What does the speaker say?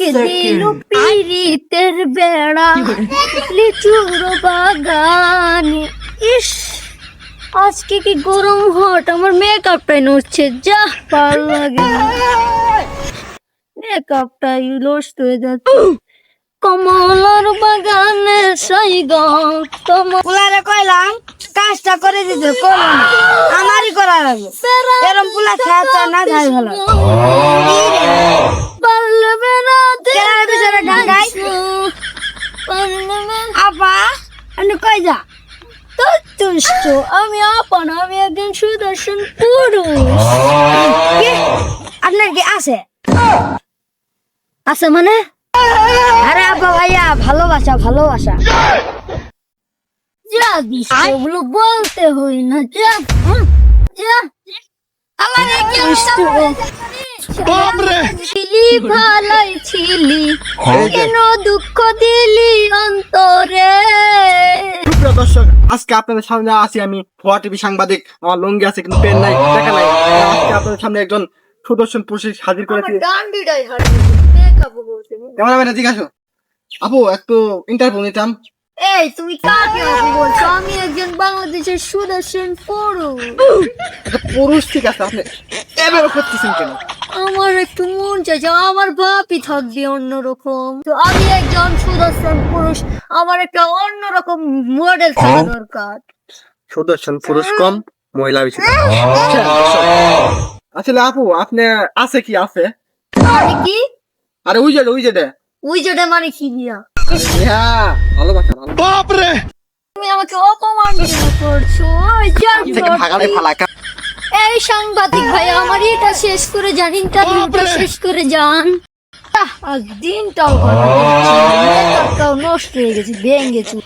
কে দিল পিরিতের বেড়া? লিচুর বাগানে। ইস আজকে কি গরম হট? আমার মেকআপটাই নড়ছে যা ভালো লাগে মেকআপটাই লস্ট হয়ে যাচ্ছে। কমলার বাগানে সাই গম তোমার কইলাম কাজটা করে দিতে করল না। আমারই করা লাগবে। এরম পুলা খেয়া চায় না যাই ভালো। আপা আমি কই যা? তুষ্ট আমি আপন আমি একজন সুদর্শন পুরুষ। আপনার কি আছে? আছে মানে? আরে আপা ভাইয়া ভালোবাসা ভালোবাসা। যা বিষয়গুলো বলতে হই না যা যা। আমার দুষ্ট ছিলি ভালোই ছিলি কেন দুঃখ দিলি অন্তরে? দর্শক আজকে আপনাদের সামনে আছি আমি টিভি সাংবাদিক আমার লঙ্গি আছে কিন্তু পেন নাই নাই। আজকে আপনাদের সামনে একজন সুদর্শন পুরুষ হাজির করেছি। বলতে ক্যামেরাম্যান জিজ্ঞাসা আপু একটু ইন্টারভিউ নিতাম। এই তুমি কাকে বলছো? আমি একজন বাংলাদেশের সুদর্শন পুরুষ। পুরুষ ঠিক আছে আপনি এভাবে করতেছেন কেন? আমার একটু মন চাইছে আমার বাপই থাকবে অন্যরকম। তো আমি একজন সুদর্শন পুরুষ আমার একটা অন্যরকম মডেল থাকা দরকার। সুদর্শন পুরুষ কম মহিলা বেশি আসলে আপু আপনি আছে কি আছে? মানে কি? আরে ওই যে ওই যে দে। ওই যেটা মানে কি দিয়া হ্যাঁ ভালোবাসা ভালো তুমি আমাকে অপমান করছ? ভাগালে ফালাকা। এই সাংবাদিক ভাই আমার এটা শেষ করে যান ইন্টারভিউটা শেষ করে যান। আজ দিনটাও নষ্ট হয়ে গেছে ভেঙে গেছে